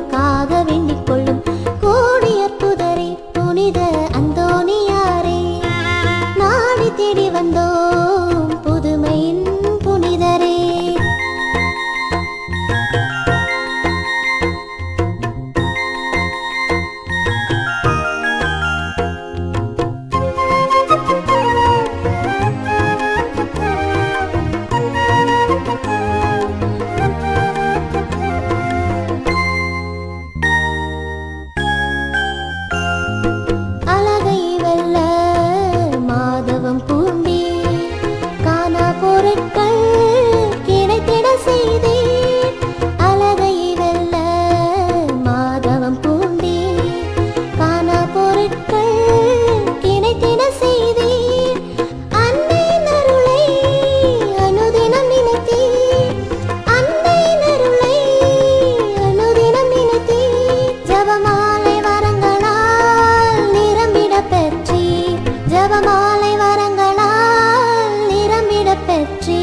உனக்காக வேண்டும் magic.